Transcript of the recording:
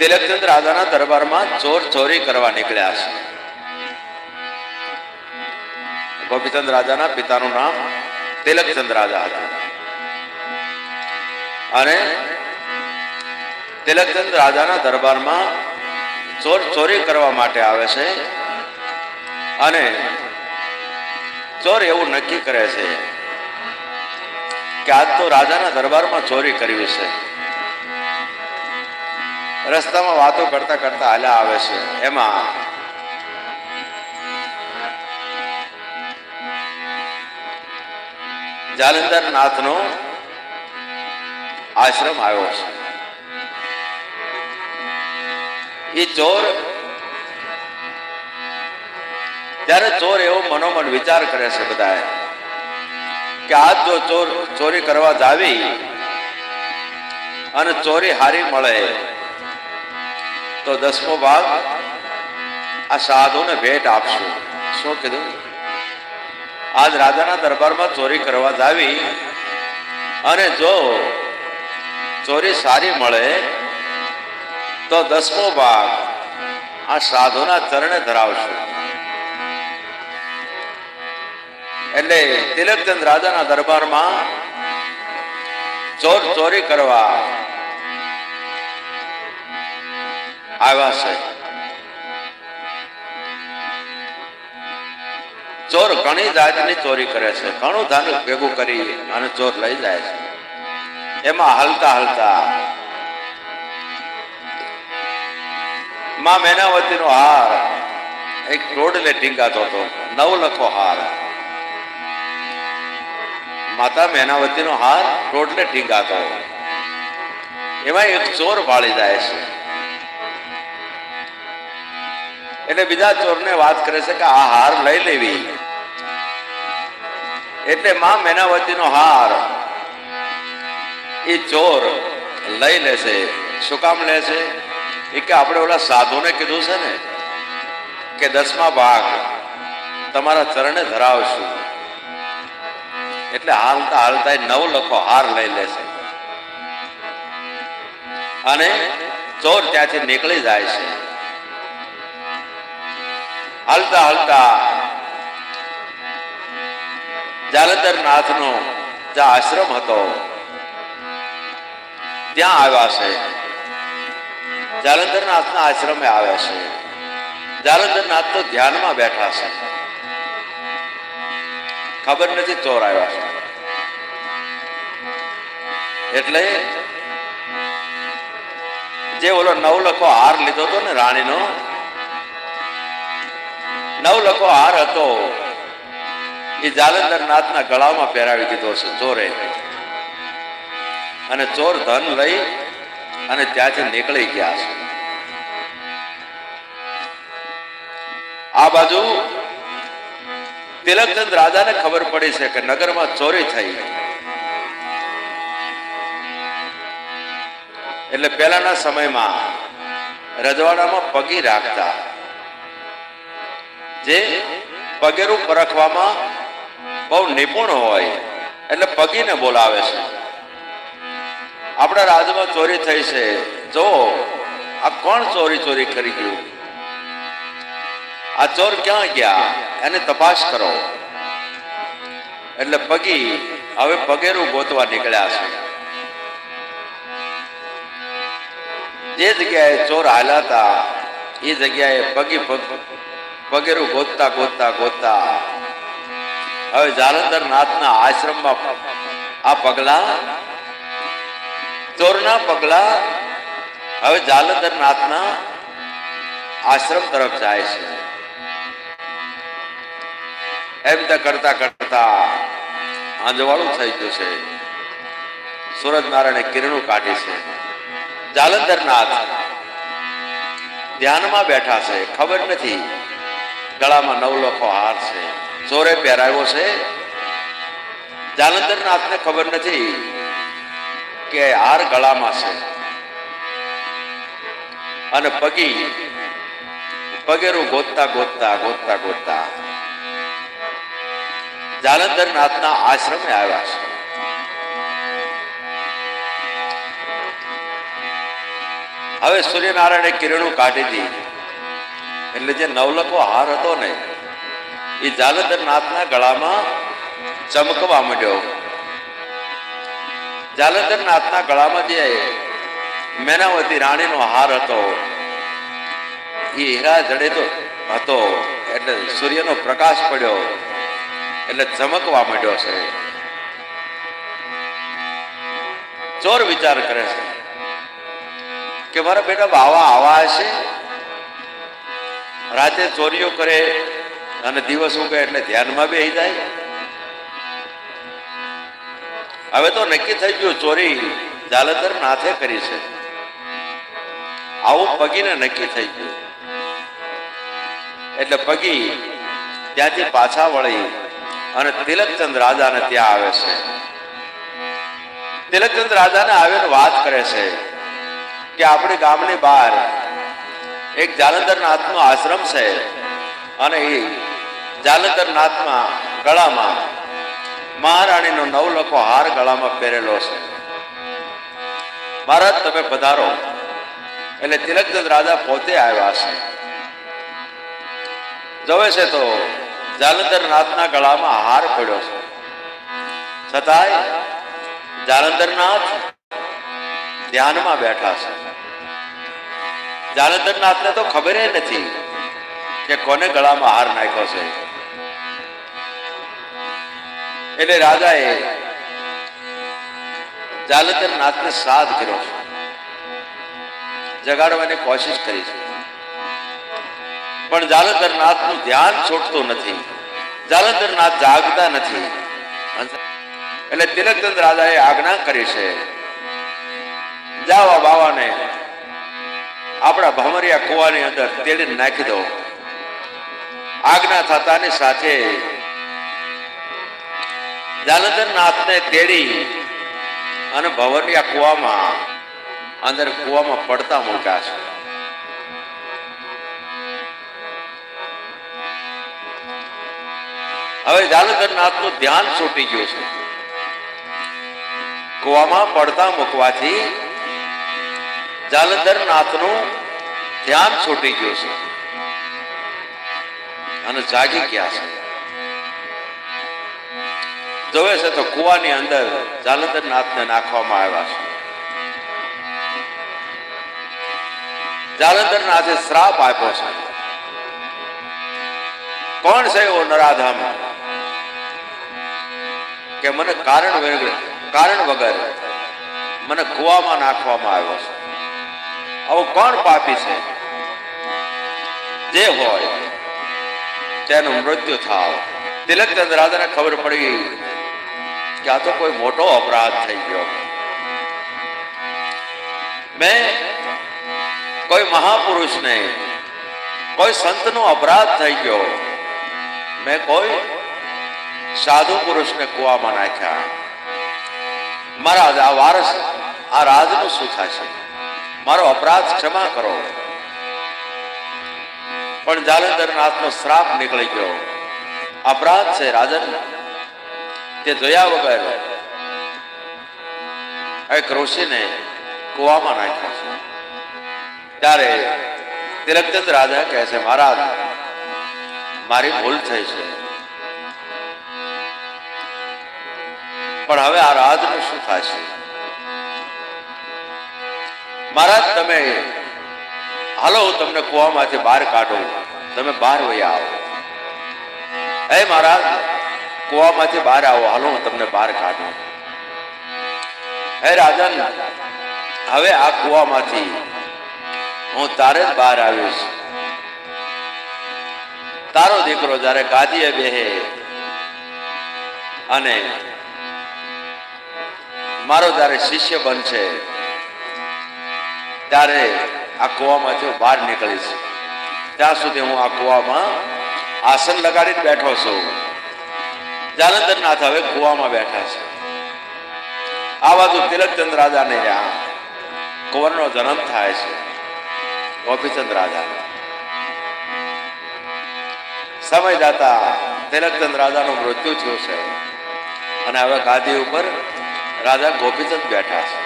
તિલકચંદ રાજાના દરબારમાં ચોર ચોરી કરવા નીકળ્યા છે. ગોપીચંદ રાજાના પિતાનું નામ તિલકચંદ રાજા હતું. અને તિલકચંદ રાજાના દરબારમાં ચોર ચોરી કરવા માટે આવે છે અને ચોર એવું નક્કી કરે છે કે આજ તો રાજાના દરબારમાં ચોરી કરવી છે. રસ્તામાં વાતો કરતા કરતા હાલા આવે છે. એમાં જાલંધર નાથનો આશ્રમ આવ્યો છે. એ ચોર ત્યારે ચોર એવો મનોમન વિચાર કરે છે બધાએ કે આજ જો ચોર ચોરી કરવા જાવી અને ચોરી હારી મળે તો દસમો ભાગ, આ સાધુને ભેટ આપશું. શું કીધું? આજ રાજાના દરબારમાં ચોરી કરવા જાવી અને જો ચોરી સારી મળે, તો દસમો ભાગ આ સાધુના ચરણે ધરાવશું. એટલે તિલકચંદ રાજાના દરબારમાં ચોર ચોરી કરવા આવ્યા છે. ચોર ઘણી જાતની ચોરી કરે છે. ઘણું ધન ભેગું કરી અને ચોર લઈ જાય છે. એમાં હલતા હલતા માં મેનાવતીનો હાર એક રોડલે ટીંગાતો હતો. નવ લખો હાર. માતા મેનાવતીનો હાર રોડલે ટીંગાતો એમાં એક ચોર ભાળી જાય છે. એટલે બીજા ચોરને વાત કરે છે કે આ હાર લઈ લેવી. એટલે માં મેનાવતીનો હાર. એ ચોર લઈ લેશે શું કામ લેશે એ કે આપણે ઓલા સાધુને કીધું છે ને કે દસમા ભાગ તમારા ચરણે ધરાવશું. એટલે હાલતા હાલતા નવ લખો હાર લઈ લેશે અને ચોર ત્યાંથી નીકળી જાય છે. હાલતા હાલતા જાલંધર નાથનો જ્યાં આશ્રમ હતો, ત્યાં આવ્યા છે. જાલંધર નાથના આશ્રમે આવ્યા છે. જાલંધર નાથ તો ધ્યાનમાં બેઠા છે. ખબર નથી ચોર આવ્યા છે. એટલે જે ઓલો નવ લખો હાર લીધો હતો ને રાણીનો નવ લખો હાર હતો. એ જાલંધર નાથના ગળામાં પહેરાવી દીધો છે, ચોરે. અને ચોર ધન લઈ અને ત્યાંથી નીકળી ગયા છે. આ બાજુ તિલકચંદ રાજાને ખબર પડી છે કે નગરમાં ચોરી થઈ. એટલે પહેલાના સમયમાં રજવાડામાં પગી રાખતા જે પગેરું પરખવામાં બહુ નિપુણ હોય એટલે પગીને બોલાવે છે. આપણા રાજમાં ચોરી થઈ છે. જો આ કોણ ચોરી ચોરી કરી ગયું? આ ચોર ક્યાં ગયા? એને તપાસ કરો. એટલે પગી હવે પગેરું ગોતવા નીકળ્યા છે. જે જગ્યાએ ચોર હાલ્યા હતા, એ જગ્યાએ પગી પગેરું ગોતતા ગોતતા ગોતતા. હવે જાલંધર નાથના આશ્રમમાં આ પગલા, ચોરના પગલા હવે જાલંધર નાથના આશ્રમ તરફ જાય છે. એમ તો કરતા કરતા આંજવાળું થઈ ગયું છે. સૂરજ નારાયણે કિરણું કાઢી છે. જાલંધર નાથ ધ્યાનમાં બેઠા છે. ખબર નથી. ગળામાં નવ લખો હાર છે. ચોરે પહેરાવ્યો છે. જાલંધર નાથને ખબર નથી કે હાર ગળામાં છે. અને પગી પગેરું ગોતતા ગોતતા ગોતતા ગોતતા જાલંધર નાથના આશ્રમે આવ્યા છે. હવે સૂર્યનારાયણે કિરણો કાઢી હતી એટલે જે નવલકો હાર હતો ને, એ જાલંધર નાથના ગળામાં ચમકવા માંડ્યો. જાલંધર નાથના ગળામાં જે મેનાવતી રાણીનો હાર હતો, એ હીરા જડેતો હતો, એટલે સૂર્યનો પ્રકાશ પડ્યો, એટલે ચમકવા માંડ્યો છે. ચોર વિચાર કરે છે કે મારા બેટા બાવા આવા હશે? રાતે ચોરીઓ કરે અને દિવસ ઉગે એટલે ધ્યાનમાં બેસી જાય. હવે તો નક્કી થઈ ગયું ચોરી જાલંધર નાથે કરી છે. આવું પગીને નક્કી થઈ ગયું. એટલે પગી ત્યાંથી પાછા વળી અને તિલકચંદ રાજાને ત્યાં આવે છે. તિલકચંદ રાજાને આવીને વાત કરે છે કે આપણે ગામની બહાર એક જાલંધર નાથનો આશ્રમ છે. અને એ જાલંધર નાથમાં ગળામાં મહારાણીનો નવલખો હાર ગળામાં પહેરેલો છે. મહારાજ, તમે પધારો. એટલે તિલકચંદ રાજા પોતે આવ્યા છે. જોવે છે તો જાલંધર નાથના ગળામાં હાર પડ્યો છે. છતાંય જાલંધર નાથ ધ્યાનમાં બેઠા છે. જાલંધર નાથને તો ખબર નથી કે કોને ગળામાં હાર નાખ્યો છે. એટલે રાજાએ જાલંધર નાથને સાથ કર્યો છે. જગાડવાની કોશિશ કરી છે. પણ જાલંધર નાથનું ધ્યાન છૂટતું નથી. જાલંધર નાથ જાગતા નથી. એટલે તિલકચંદ રાજાએ આજ્ઞા કરી છે. જાઓ બાવાને આપણા ભમરિયા કુવાની અંદર તેડીને નાખી દો. આજ્ઞા થતાની સાથે જાલંધર નાથને તેડી અને ભવરિયા કુવામાં અંદર કુવામાં પડતા મૂક્યા છે. હવે જાલંધર નાથનું ધ્યાન છૂટી ગયું છે. કુવામાં પડતા મૂકવાથી જાલંધર નાથનું ધ્યાન છૂટી ગયું છે. અને જાગી ગયા છે. જોવે છે તો કુવાની અંદર જાલંધર નાથને નાખવામાં આવ્યા છે. જાલંધર નાથે શ્રાપ આપ્યો છે. કોણ છે એવો નરાધામ? કે મને કારણ વગર કારણ વગર મને કુવામાં નાખવામાં આવ્યો છે. આવું કોણ પાપી છે? જે હોય, તેનું મૃત્યુ થાવ. તિલકચંદ રાજાને ખબર પડી કે આ તો કોઈ મોટો અપરાધ થઈ ગયો. મેં કોઈ મહાપુરુષને, કોઈ સંતનો અપરાધ થઈ ગયો, મેં કોઈ સાધુ પુરુષને કુવામાં નાખ્યા. મારા આ વારસ, આ રાજનું શું થશે? મારો અપરાધ ક્ષમા કરો. પણ જાલંધર નાથનો શ્રાપ નીકળી ગયો. અપરાધ છે રાજન તે જોયા વગર એક ઋષિને કુવામાં નાખ્યો. છે ત્યારે તિલકચંદ રાજા કહે છે, મહારાજ, મારી ભૂલ થઈ છે. પણ હવે આ રાજનું શું થશે મહારાજ, તમે હાલો, હું તમને કુવામાંથી બહાર કાઢો. તમે બહાર વયા આવો. હે મહારાજ, કુવામાંથી બહાર આવો. હાલો, હું તમને બહાર કાઢું. હે રાજન, હવે આ કુવામાંથી હું તારે જ બહાર આવીશ. તારો દીકરો જ્યારે ગાદીએ બેહે અને મારો જ્યારે શિષ્ય બનશે ત્યારે આ કુવામાંથી બહાર નીકળીશ. ત્યાં સુધી હું આ કુવામાં આસન લગાડીને બેઠો છું. જાલંધર નાથ હવે કુવામાં બેઠા છે. આ બાજુ તિલકચંદ રાજાને ત્યાં કુંવરનો જન્મ થાય છે. ગોપીચંદ રાજા. સમય જતા તિલકચંદ રાજાનું મૃત્યુ થયું છે. અને હવે ગાદી ઉપર રાજા ગોપીચંદ બેઠા છે.